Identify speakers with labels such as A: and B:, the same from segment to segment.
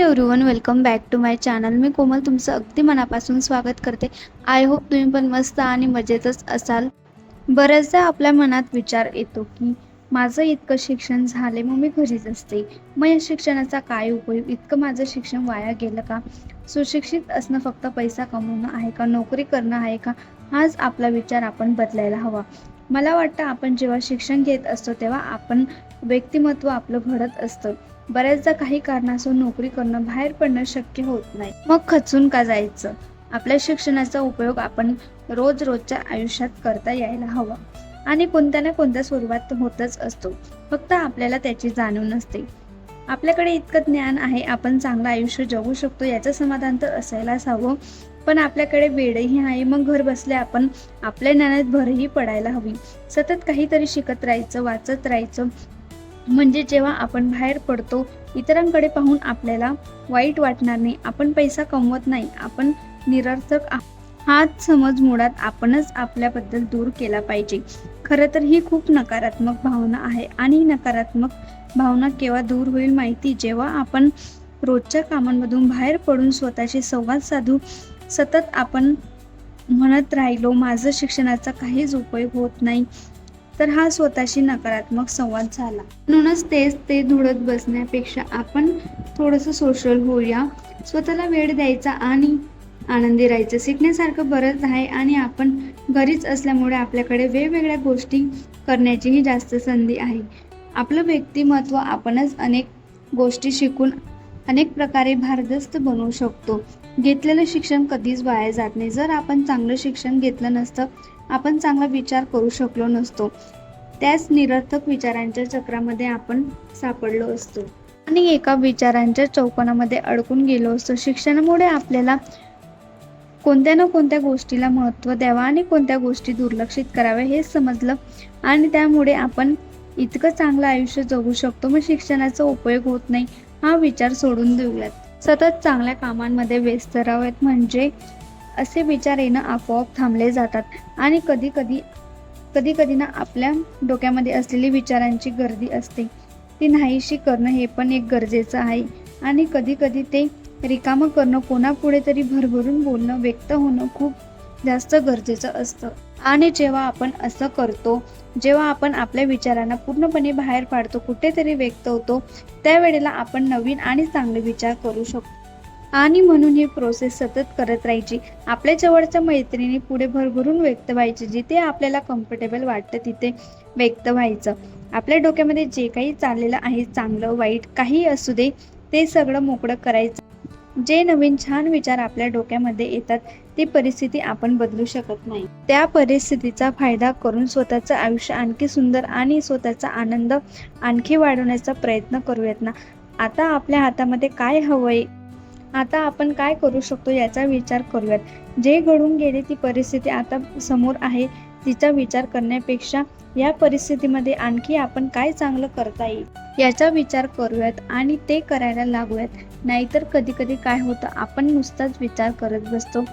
A: Everyone welcome back to my channel मी कोमल तुमचं अगदी मनापासून स्वागत करते. आय होप तुम्ही पण मस्त आणि मजेतच असाल. बऱ्याचदा आपल्या मनात विचार येतो की माझं इतकं शिक्षण झाले मग मी घरीच असते. मग या शिक्षणाचा काय उपयोग? इतकं माझं शिक्षण वाया गेलं का? सुशिक्षित असणं फक्त पैसा कमवणं आहे का? नोकरी करणं आहे का? हाच आपला विचार आपण बदलायला हवा. मला वाटतं आपण जेव्हा शिक्षण घेत असतो तेव्हा आपण व्यक्तिमत्व आपलं घडत असतं. बऱ्याचदा काही कारणास्तव नोकरी करणं बाहेर पडणं शक्य होत नाही. मग खचून का जायचं? आपल्या शिक्षणाचा उपयोग आपण रोज रोजच्या आयुष्यात करता यायला हवा. आणि कोणत्या ना कोणत्या स्वरूपात होतच असतो. फक्त आपल्याला त्याची जाणीव नसते. आपल्याकडे इतकं ज्ञान आहे आपण चांगलं आयुष्य जगू शकतो याचं समाधान तर असायलाच हवं. पण आपल्याकडे वेळही आहे मग घर बसल्या आपण आपल्या ज्ञानात भरही पडायला हवी. सतत काहीतरी शिकत राहायचं वाचत राहायचं म्हणजे जेव्हा आपण बाहेर पडतो इतरांकडे पाहून आपल्याला वाईट वाटणार नाही. आपण पैसा कमवत नाही. आपण निरर्थक हाच समज मुळात आपणच आपल्याबद्दल दूर केला पाहिजे. खरं तर ही खूप नकारात्मक भावना आहे आणि नकारात्मक भावना केव्हा दूर होईल माहिती? जेव्हा आपण रोजच्या कामांमधून बाहेर पडून स्वतःशी संवाद साधू सतत आपण म्हणत राहिलो माझं शिक्षणाचा काहीच उपयोग होत नाही. तर हा स्वतःशी नकारात्मक संवाद झाला. म्हणूनच तेच ते धुडत बसण्यापेक्षा आपण थोडंसं सोशल होऊया. स्वतःला वेळ द्यायचा आणि आनंदी राहायचं. शिकण्यासारखं बरंच आहे आणि आपण घरीच असल्यामुळे आपल्याकडे वेगवेगळ्या गोष्टी करण्याचीही जास्त संधी आहे. आपलं व्यक्तिमत्व आपणच अनेक गोष्टी शिकून अनेक प्रकारे भारदस्त बनवू शकतो. घेतलेलं शिक्षण कधीच वाया जात नाही. जर आपण चांगलं शिक्षण घेतलं नसतं आपण चांगला विचार करू शकलो नसतो. त्याच निरर्थक विचारांच्या चक्रामध्ये आपण सापडलो असतो. आणि एका विचारांच्या चौकोनामध्ये अडकून गेलो असतो. शिक्षणामुळे आपल्याला कोणत्या ना कोणत्या गोष्टीला महत्त्व द्यावं आणि कोणत्या गोष्टी दुर्लक्षित कराव्या हे समजलं आणि त्यामुळे आपण इतकं चांगलं आयुष्य जगू शकतो. मग शिक्षणाचा उपयोग होत नाही. हा विचार सोडून देऊयात. सतत चांगल्या कामांमध्ये व्यस्त राहावेत म्हणजे असे विचार येणं आपोआप थांबले जातात. आणि कधी कधी कधी कधी ना आपल्या डोक्यामध्ये असलेली विचारांची गर्दी असते. ती नाहीशी करणं हे पण एक गरजेचं आहे. आणि कधी कधी ते रिकामं करणं कोणापुढे तरी भरभरून बोलणं व्यक्त होणं खूप जास्त गरजेचं असतं. आणि जेव्हा आपण असं करतो जेव्हा आपण आपल्या विचारांना पूर्णपणे बाहेर पाडतो कुठेतरी व्यक्त होतो त्यावेळेला आपण नवीन आणि चांगले विचार करू शकतो. आणि म्हणून ही प्रोसेस सतत करत राहायची. आपल्या जवळच्या मैत्रिणी पुढे भरभरून व्यक्त व्हायची जिथे आपल्याला कम्फर्टेबल वाटतं तिथे व्यक्त व्हायचं. आपल्या डोक्यामध्ये जे काही चाललेलं आहे चांगलं वाईट काही असू दे ते सगळं मोकळं करायचं. जे नवीन छान विचार आपल्या डोक्यामध्ये येतात ती परिस्थिती आपण बदलू शकत नाही. त्या परिस्थितीचा फायदा करून स्वतःचं आयुष्य आणखी सुंदर आणि स्वतःचा आनंद आणखी वाढवण्याचा प्रयत्न करूयात ना? आता आपल्या हातामध्ये काय हवंय? आता आपण काय करू शकतो याचा विचार करूयात. जे घडून गेले ती परिस्थिती आता समोर आहे. तिचा विचार करण्यापेक्षा या परिस्थितीमध्ये आणखी आपण काय चांगलं करता येईल? याचा विचार करूयात आणि ते करायला लागूयात. नाहीतर कधी कधी काय होतं आपण नुसताच विचार करत बसतो.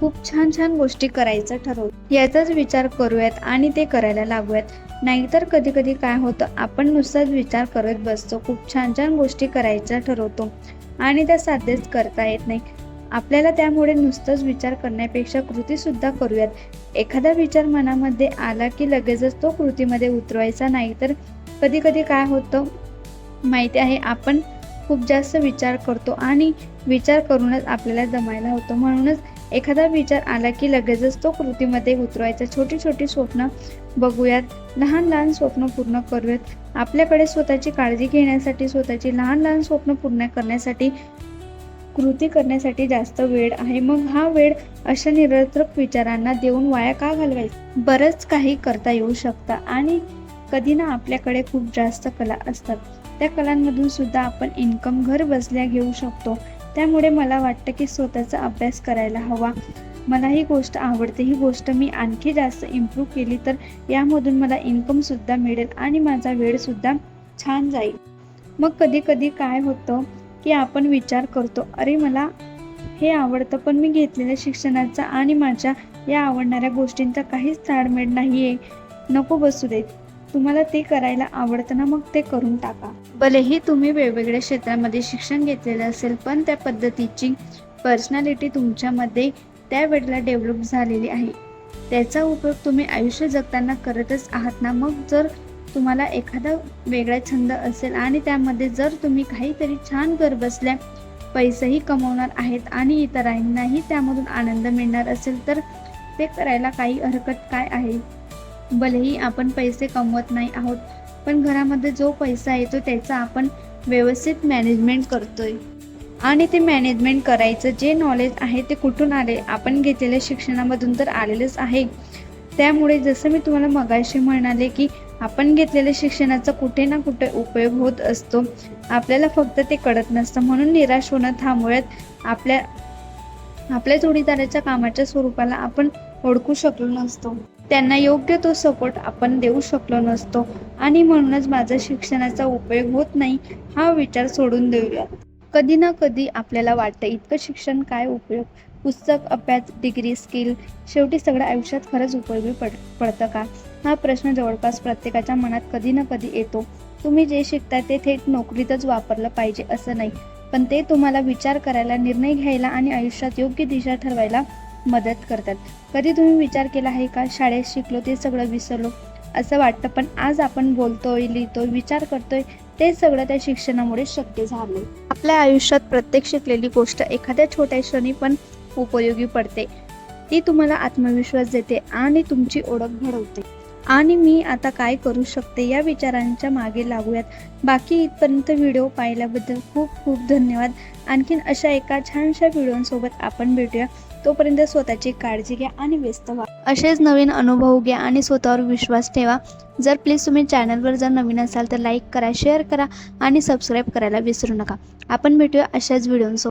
A: खूप छान छान गोष्टी करायचं ठरवू याचाच विचार करूयात आणि ते करायला लागूयात. नाहीतर कधी कधी काय होतं आपण नुसताच विचार करत बसतो. खूप छान छान गोष्टी करायच्या ठरवतो. आणि त्या साध्यच करता येत नाही. आपल्याला त्यामुळे नुसतंच विचार करण्यापेक्षा कृतीसुद्धा करूयात. एखादा विचार मनामध्ये आला की लगेचच तो कृतीमध्ये उतरवायचा नाही तर कधी कधी काय होतं? माहिती आहे आपण खूप जास्त विचार करतो आणि विचार करूनच आपल्याला जमायला होतो. म्हणूनच एखादा विचार आला की लगेचच तो कृतीमध्ये उतरवायचा. छोटी छोटी स्वप्न बघूयात. लहान लहान स्वप्न पूर्ण करूयात. आपल्याकडे स्वतःची काळजी घेण्यासाठी स्वतःची लहान लहान स्वप्न पूर्ण करण्यासाठी कृती करण्यासाठी जास्त वेळ आहे. मग हा वेळ अशा निरर्थक विचारांना देऊन वाया का घालवायचा? बरंच काही करता येऊ शकतं आणि कधी ना आपल्याकडे खूप जास्त कला असतात. त्या कलांमधून सुद्धा आपण इन्कम घर बसल्या घेऊ शकतो. त्यामुळे मला वाटतं की स्वतःचा अभ्यास करायला हवा. मला ही गोष्ट आवडते. ही गोष्ट मी आणखी जास्त इम्प्रूव्ह केली तर यामधून मला इन्कमसुद्धा मिळेल आणि माझा वेळसुद्धा छान जाईल. मग कधी कधी काय होतं? की आपण विचार करतो अरे मला हे आवडतं पण मी घेतलेल्या शिक्षणाचा आणि माझ्या या आवडणाऱ्या गोष्टींचा काहीच ताळमेळ नाही आहे नको बसू देत. तुम्हाला ते करायला आवडतं ना मग ते करून टाका. भलेही तुम्ही वेगवेगळ्या क्षेत्रामध्ये शिक्षण घेतलेलं असेल पण त्या पद्धतीची पर्सनॅलिटी तुमच्यामध्ये त्यावेळेला डेव्हलप झालेली आहे. त्याचा उपयोग तुम्ही आयुष्य जगताना करतच आहात ना मग जर तुम्हाला एखादा वेगळा छंद असेल आणि त्यामध्ये जर तुम्ही काहीतरी छान घर बसल्या पैसेही कमवणार आहेत आणि इतरांनाही त्यामधून आनंद मिळणार असेल तर ते करायला काही हरकत काय आहे? भलेही आपण पैसे कमवत नाही आहोत पण घरामध्ये जो पैसा येतो त्याचा आपण व्यवस्थित मॅनेजमेंट करतोय. आणि ते मॅनेजमेंट करायचं जे नॉलेज आहे ते कुठून आले? आपण घेतलेल्या शिक्षणामधून तर आलेलंच आहे. त्यामुळे जसं मी तुम्हाला मगाशी म्हणाले की आपण घेतलेल्या शिक्षणाचा कुठे ना कुठे उपयोग होत असतो. आपल्याला फक्त ते कळत नसतं. म्हणून निराश होणं थांबवत आपल्या आपल्या जोडीदाराच्या कामाच्या स्वरूपाला आपण ओळखू शकलो नसतो. त्यांना योग्य तो सपोर्ट आपण देऊ शकलो नसतो. आणि म्हणूनच माझा शिक्षणाचा उपयोग होत नाही हा विचार सोडून देऊया कधी ना कधी आपल्याला वाटतं इतकं शिक्षण काय उपयोग? पुस्तक अभ्यास डिग्री स्किल शेवटी सगळं आयुष्यात खरंच उपयोगी पड पडतं का? हा प्रश्न जवळपास प्रत्येकाच्या मनात कधी ना कधी येतो. तुम्ही जे शिकता ते थेट नोकरीतच वापरलं पाहिजे असं नाही. पण ते तुम्हाला विचार करायला निर्णय घ्यायला आणि आयुष्यात योग्य दिशा ठरवायला मदत करतात. कधी तुम्ही विचार केला आहे का शाळेत शिकलो ते सगळं विसरलो असं वाटतं पण आज आपण बोलतोय लिहितोय विचार करतोय ते सगळं त्या शिक्षणामुळे शक्य झाले आपल्या आयुष्यात प्रत्येक शिकलेली गोष्ट एखाद्या छोट्या क्षणी पण उपयोगी पडते. ती तुम्हाला आत्मविश्वास देते आणि तुमची ओळख घडवते. आणि मी आता काय करू शकते या विचारांच्या मागे लागूयात. बाकी इथपर्यंत व्हिडिओ पाहिल्याबद्दल खूप खूप धन्यवाद. आणखीन अशा एका छानशा व्हिडिओसोबत आपण भेटूया. तोपर्यंत स्वतःची काळजी घ्या आणि व्यस्त व्हा. असेच नवीन अनुभव घ्या आणि स्वतःवर विश्वास ठेवा. जर प्लीज तुम्ही चॅनलवर जर नवीन असाल तर लाईक करा शेअर करा आणि सबस्क्राईब करायला विसरू नका. आपण भेटूया अशाच व्हिडिओंसोबत.